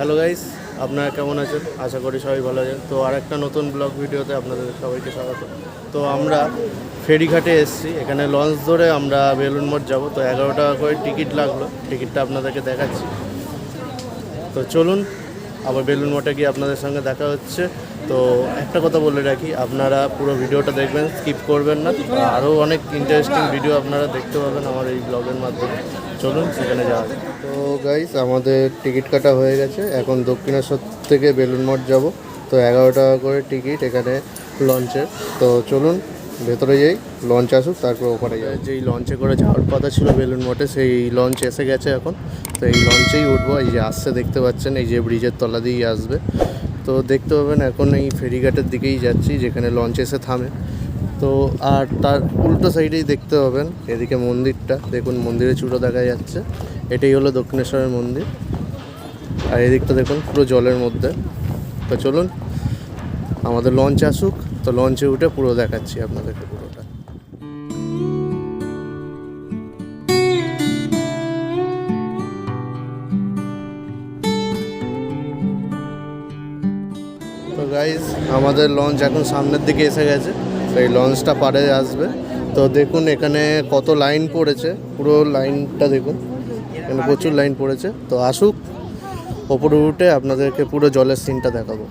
Hello guys, আপনারা কেমন আছেন? আশা করি সবাই ভালো আছেন। তো আর একটা নতুন ব্লগ ভিডিওতে আপনাদের সবাইকে স্বাগত। তো আমরা ফেরিঘাটে এসেছি। এখানে লঞ্চ ধরে আমরা বেলুন মঠ যাব। তো এগারো টাকা করে টিকিট লাগল। টিকিটটা আপনাদেরকে দেখাচ্ছি। তো চলুন, আবার বেলুন মঠে গিয়ে আপনাদের সঙ্গে দেখা হচ্ছে। তো একটা কথা বলে রাখি, আপনারা পুরো ভিডিওটা দেখবেন, স্কিপ করবেন না। আরও অনেক ইন্টারেস্টিং ভিডিও আপনারা দেখতে পাবেন আমার এই ব্লগের মাধ্যমে। চলুন সেখানে যাওয়া তো গাইস আমাদের টিকিট কাটা হয়ে গেছে। এখন দক্ষিণেশ্বর থেকে বেলুন মঠ যাব। তো এগারো টাকা করে টিকিট এখানে লঞ্চের। তো চলুন ভেতরে যাই লঞ্চ আসুক তারপর ওখানে যাই যেই লঞ্চে করে যাওয়ার কথা ছিল বেলুন মঠে সেই লঞ্চ এসে গেছে এখন। তো এই লঞ্চেই উঠবো। এই যে আসছে দেখতে পাচ্ছেন এই যে ব্রিজের তলা দিয়েই আসবে। তো দেখতে পাবেন এখন এই ফেরিঘাটের দিকেই যাচ্ছি যেখানে লঞ্চ এসে থামে। তো আর তার উল্টো সাইডেই দেখতে পাবেন, এদিকে মন্দিরটা। দেখুন, মন্দিরের চূড়ো দেখা যাচ্ছে। এটাই হলো দক্ষিণেশ্বরের মন্দির। আর এদিকটা দেখুন, পুরো জলের মধ্যে। তো চলুন, আমাদের লঞ্চ আসুক। তো লঞ্চে উঠে পুরো দেখাচ্ছি আপনাদেরকে পুরোটা। তো গাইজ আমাদের লঞ্চ এখন সামনের দিকে এসে গেছে। এই লঞ্চটা পাড়ে আসবে। তো দেখুন এখানে কত লাইন পড়েছে। পুরো লাইনটা দেখুন। এখানে প্রচুর লাইন পড়েছে। তো আসুক, ওপরে উঠে আপনাদেরকে পুরো জলের সিনটা দেখাবো।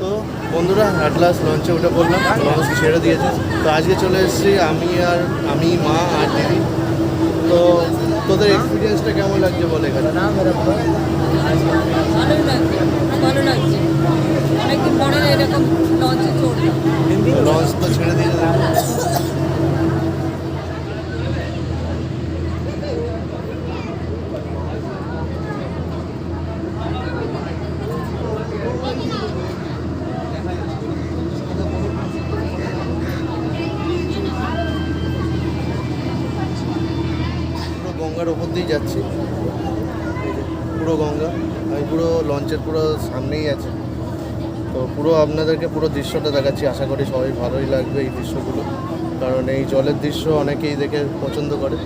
তো বন্ধুরা অ্যাট লাস্ট লঞ্চে উঠে পড়লাম। লঞ্চ ছেড়ে দিয়েছে। তো আজকে চলে এসেছি আমি আর, আমি, মা আর দিদি। তো তোদের এক্সপিরিয়েন্সটা কেমন লাগছে বলে এখানে? ভালো লাগছে। অনেকদিন পরে এরকম লঞ্চে চড়লাম। গঙ্গার ওপর দিয়ে যাচ্ছি এই যে পুরো গঙ্গা আমি পুরো পুরো সামনেই আছে। তো পুরো আপনাদেরকে পুরো দৃশ্যটা দেখাচ্ছি। আশা করি সবাই ভালোই লাগবে এই দৃশ্যগুলো। কারণ এই জলের দৃশ্য অনেকেই দেখে পছন্দ করে।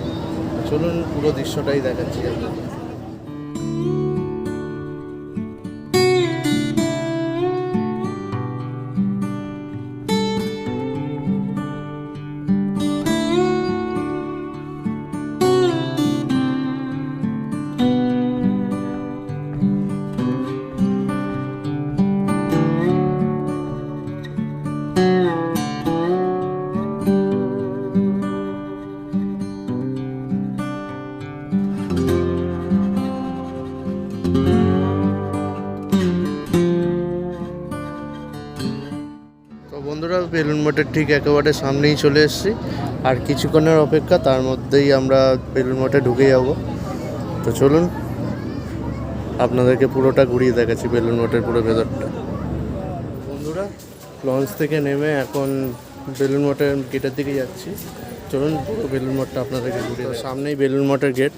চলুন পুরো দৃশ্যটাই দেখাচ্ছি আপনাদের। বেলুন মঠের ঠিক একেবারে সামনেই চলে এসেছি। আর কিছুক্ষণের অপেক্ষা, তার মধ্যেই আমরা বেলুন মঠে ঢুকে যাব। তো চলুন, আপনাদেরকে পুরোটা ঘুরিয়ে দেখাচ্ছি বেলুন মঠের পুরো ভেতরটা। বন্ধুরা, লঞ্চ থেকে নেমে এখন বেলুন মঠের গেটের দিকে যাচ্ছি। চলুন, পুরো বেলুন মঠটা আপনাদেরকে ঘুরিয়ে। সামনেই বেলুন মঠের গেট।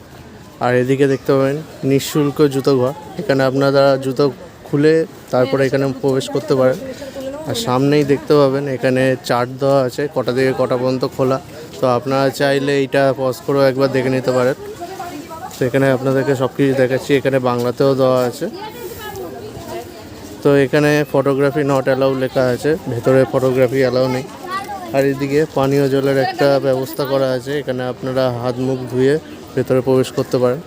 আর এদিকে দেখতে পাবেন, নিঃশুল্ক জুতো ঘর। এখানে আপনারা জুতো খুলে তারপরে এখানে প্রবেশ করতে পারেন। আর সামনেই দেখতে পাবেন, এখানে চার্ট দেওয়া আছে, কটা থেকে কটা পর্যন্ত খোলা। তো আপনারা চাইলে এইটা পজ করেও একবার দেখে নিতে পারেন। তো এখানে আপনাদেরকে সব কিছু দেখাচ্ছি, এখানে বাংলাতেও দেওয়া আছে। তো এখানে ফটোগ্রাফি নট অ্যালাউ লেখা আছে, ভেতরে ফটোগ্রাফি অ্যালাউ নেই। আর এদিকে পানীয় জলের একটা ব্যবস্থা করা আছে, এখানে আপনারা হাত মুখ ধুয়ে ভেতরে প্রবেশ করতে পারেন।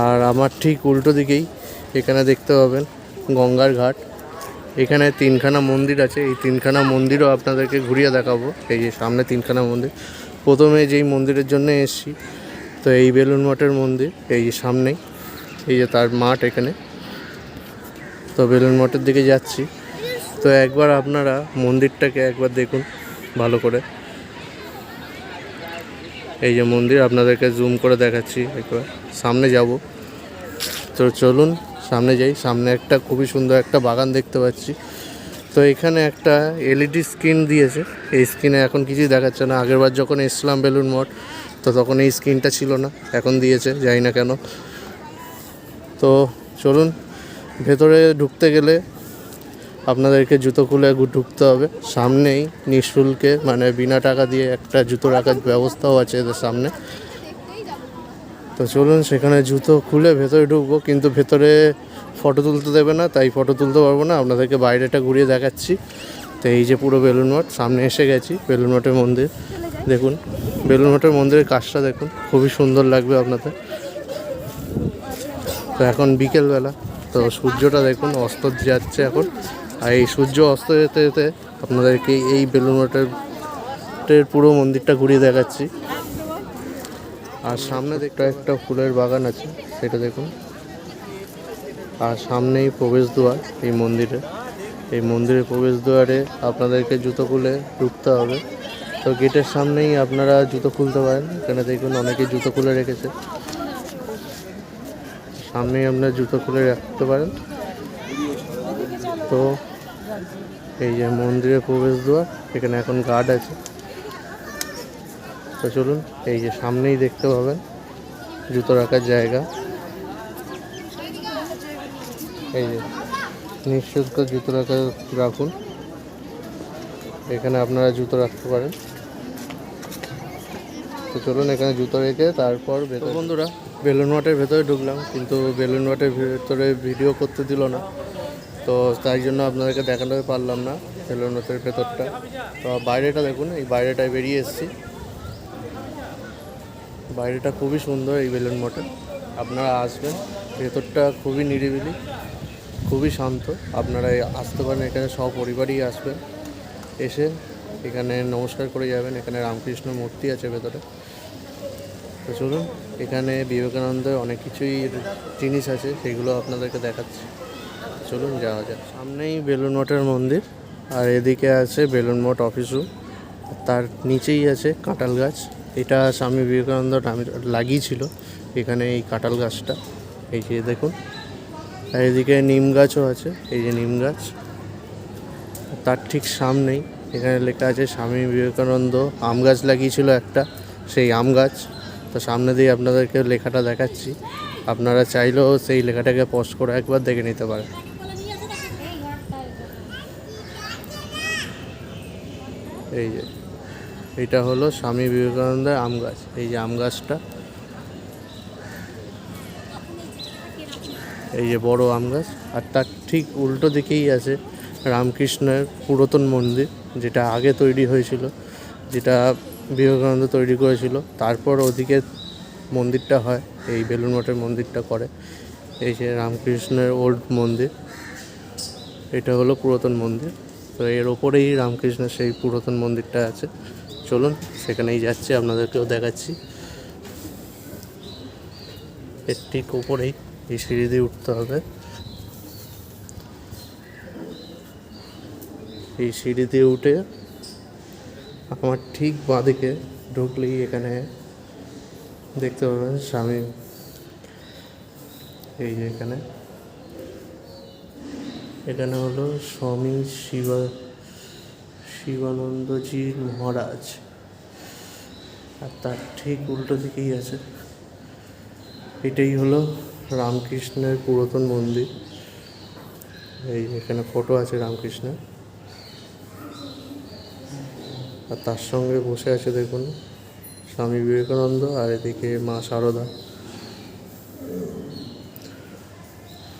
আর আমার ঠিক উল্টো দিকেই এখানে দেখতে পাবেন গঙ্গার ঘাট। এখানে তিনখানা মন্দির আছে। এই তিনখানা মন্দিরও আপনাদেরকে ঘুরিয়ে দেখাবো। এই যে সামনে তিনখানা মন্দির। প্রথমে যেই মন্দিরের জন্য এসেছি, তো এই বেলুন মঠের মন্দির, এই যে সামনেই। এই যে তার মাঠ এখানে। তো বেলুন মঠের দিকে যাচ্ছি। তো একবার আপনারা মন্দিরটাকে একবার দেখুন ভালো করে। এই যে মন্দির, আপনাদেরকে জুম করে দেখাচ্ছি একবার। সামনে যাব। তো চলুন সামনে যাই। সামনে একটা খুবই সুন্দর একটা বাগান দেখতে পাচ্ছি। তো এখানে একটা এলইডি স্ক্রিন দিয়েছে। এই স্ক্রিনে এখন কিছুই দেখাচ্ছে না। আগেরবার যখন এসছিলাম বেলুন মঠ, তো তখন এই স্ক্রিনটা ছিল না। এখন দিয়েছে, জানি না কেন। তো চলুন, ভেতরে ঢুকতে গেলে আপনাদেরকে জুতো খুলে ঢুকতে হবে। সামনেই নিঃশুল্কে মানে বিনা টাকা দিয়ে একটা জুতো রাখার ব্যবস্থাও আছে এদের সামনে। তো চলুন সেখানে জুতো খুলে ভেতরে ঢুকবো, কিন্তু ভেতরে ফটো তুলতে দেবে না, তাই ফটো তুলতে পারব না। আপনাদেরকে বাইরেটা ঘুরিয়ে দেখাচ্ছি। তো এই যে পুরো বেলুন মঠ, সামনে এসে গেছি, বেলুন মঠের মন্দির। দেখুন, বেলুন মঠের মন্দিরের কাজটা দেখুন, খুবই সুন্দর লাগবে আপনাদের। তো এখন বিকেলবেলা, তো সূর্যটা দেখুন, অস্ত যাচ্ছে এখন। আর এই সূর্য অস্ত যেতে যেতে আপনাদেরকে এই বেলুন মঠের পুরো মন্দিরটা ঘুরিয়ে দেখাচ্ছি। আর সামনে দেখতে একটা ফুলের বাগান আছে, সেটা দেখুন। আর সামনেই প্রবেশদ্বার এই মন্দিরে। এই মন্দিরের প্রবেশদ্বারে আপনাদেরকে জুতো খুলে ঢুকতে হবে। তো গেটের সামনেই আপনারা জুতো খুলতে পারেন। এখানে দেখুন অনেকে জুতো খুলে রেখেছে। সামনেই আপনার জুতো খুলে রাখতে পারেন। তো এই যে মন্দিরের প্রবেশদ্বার, এখানে এখন গার্ড আছে। তো চলুন এই যে সামনেই দেখতে পাবেন জুতো রাখার জায়গা। এই যে নিঃশুল্ক জুতো রাখা রাখুন। এখানে আপনারা জুতো রাখতে পারেন। তো চলুন এখানে জুতো রেখে তারপর ভেতর বন্ধুরা বেলুন ওয়াটের ভেতরে ঢুকলাম কিন্তু বেলুন ওয়াটের ভেতরে ভিডিও করতে দিল না। তো তাই জন্য আপনাদেরকে দেখাতে পারলাম না বেলুন ওয়াটের ভেতরটা। তো বাইরেটা দেখুন এই বাইরেটায় বেরিয়ে এসেছি। বাইরেটা খুবই সুন্দর এই বেলুন মঠে। আপনারা আসবেন, ভেতরটা খুবই নিরিবিলি, খুবই শান্ত। আপনারা আসতে পারেন, এখানে সপরিবারই আসবেন। এসে এখানে নমস্কার করে যাবেন, এখানে রামকৃষ্ণ মূর্তি আছে ভেতরে। তো চলুন, এখানে বিবেকানন্দের অনেক কিছুই জিনিস আছে, সেগুলো আপনাদেরকে দেখাচ্ছি। চলুন, যাওয়া যাক। সামনেই বেলুন মঠের মন্দির, আর এদিকে আছে বেলুন মঠ অফিস রুম তার নিচেই আছে কাঁঠাল গাছ। এটা স্বামী বিবেকানন্দ লাগিয়েছিল এখানে এই কাঁঠাল গাছটা। এই যে দেখুন, আর এদিকে নিম গাছও আছে, এই যে নিম গাছ। তার ঠিক সামনেই এখানে লেখা আছে, স্বামী বিবেকানন্দ আম গাছ লাগিয়েছিল একটা, সেই আম গাছ। তো সামনে দিয়ে আপনাদেরকে লেখাটা দেখাচ্ছি। আপনারা চাইলেও সেই লেখাটাকে পোস্ট করে একবার দেখে নিতে পারেন। এই যে। এটা হলো স্বামী বিবেকানন্দের আম গাছ। এই যে আম গাছটা। এই যে বড় আম গাছ। আর তার ঠিক উল্টো দিকেই আছে রামকৃষ্ণের পুরাতন মন্দির, যেটা আগে তৈরি হয়েছিল, যেটা বিবেকানন্দ তৈরি করেছিল। তারপর ওদিকে মন্দিরটা হয়, এই বেলুন মঠের মন্দিরটা করে। এই যে রামকৃষ্ণের ওল্ড মন্দির, এটা হলো পুরাতন মন্দির। তো এর ওপরেই রামকৃষ্ণের সেই পুরাতন মন্দিরটা আছে। চলুন, সেখানেই যাচ্ছি, আপনাদেরকেও দেখাচ্ছি। এর ঠিক ওপরেই এই সিঁড়ি দিয়ে উঠতে হবে। এই সিঁড়ি দিয়ে উঠে আমার ঠিক বাঁদিকে ঢুকলেই এখানে দেখতে পাবেন স্বামী। এই যে এখানে। এখানে হলো স্বামী শিবা শিবানন্দজি মহারাজ। আর তার ঠিক উল্টো দিকেই আছে। এটাই হলো রামকৃষ্ণের পুরাতন মন্দির। এই এখানে ফটো আছে রামকৃষ্ণের। আর তার সঙ্গে বসে আছে দেখুন স্বামী বিবেকানন্দ আর এদিকে মা শারদা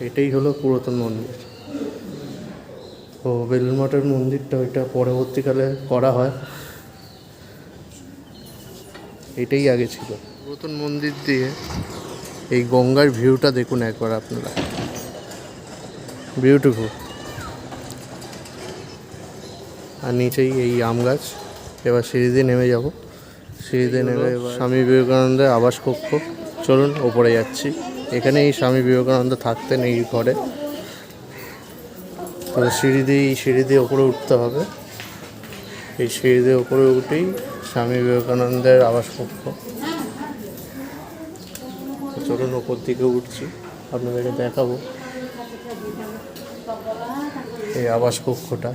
এটাই হলো পুরাতন মন্দির। তো বেলুন মঠের মন্দিরটা ওইটা পরবর্তীকালে করা হয়। এটাই আগে ছিল। পুরাতন মন্দির দিয়ে এই গঙ্গার ভিউটা দেখুন একবার আপনারা। বিউটিফুল আর নিচেই এই আম গাছ। এবার সিঁড়ি দিয়ে নেমে যাব। সিঁড়ি দিয়ে নেমে স্বামী বিবেকানন্দের আবাস কক্ষ চলুন ওপরে যাচ্ছি। এখানেই স্বামী বিবেকানন্দ থাকতেন এই ঘরে। সিঁড়ি দিয়ে এই সিঁড়ি দিয়ে ওপরে উঠতে হবে। এই সিঁড়ি দিয়ে ওপরে উঠেই স্বামী বিবেকানন্দের আবাস কক্ষ চলুন ওপর দিকে উঠছি, আপনাদেরকে দেখাবো এই আবাস কক্ষটা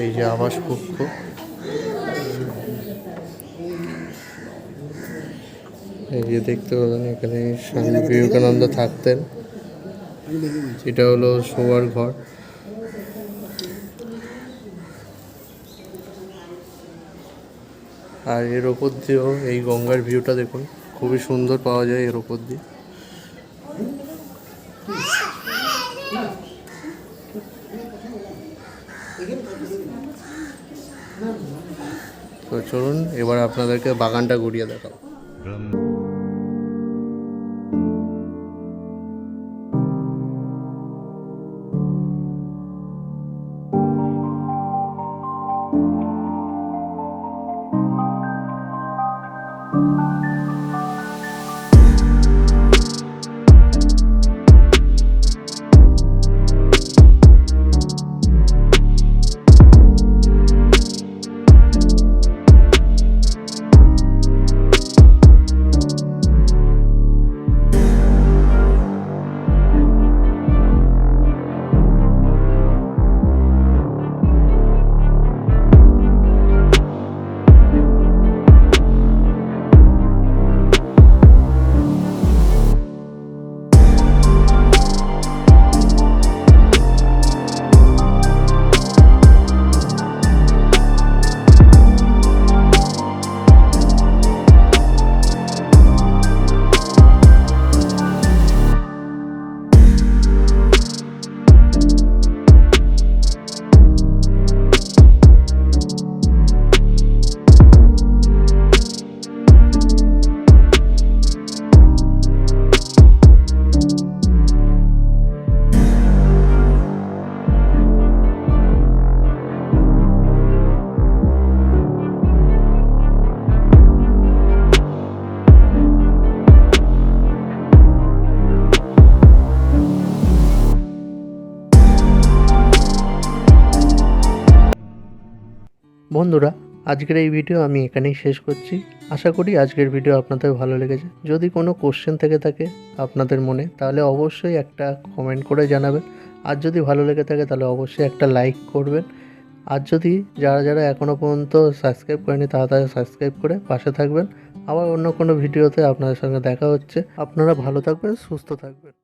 এই যে আবাস কক্ষ এই যে দেখতে পাবেন এখানে স্বামী বিবেকানন্দ থাকতেন। এটা হলো শোয়ার ঘর। আর এর ওপর দিয়েও এই গঙ্গার ভিউটা দেখুন, খুবই সুন্দর পাওয়া যায় এর ওপর দিয়ে। তো চলুন, এবার আপনাদেরকে বাগানটা ঘুরিয়ে দেখাবো। বন্ধুরা, আজকের এই ভিডিও আমি এখানেই শেষ করছি। আশা করি আজকের ভিডিও আপনাদের ভালো লেগেছে। যদি কোনো কোশ্চেন থেকে থাকে আপনাদের মনে, তাহলে অবশ্যই একটা কমেন্ট করে জানাবেন। আর যদি ভালো লেগে থাকে, তাহলে অবশ্যই একটা লাইক করবেন। আর যদি যারা যারা এখনও পর্যন্ত সাবস্ক্রাইব করেনি, তারা তারা সাবস্ক্রাইব করে পাশে থাকবেন। আবার অন্য কোনো ভিডিওতে আপনাদের সঙ্গে দেখা হচ্ছে। আপনারা ভালো থাকবেন, সুস্থ থাকবেন।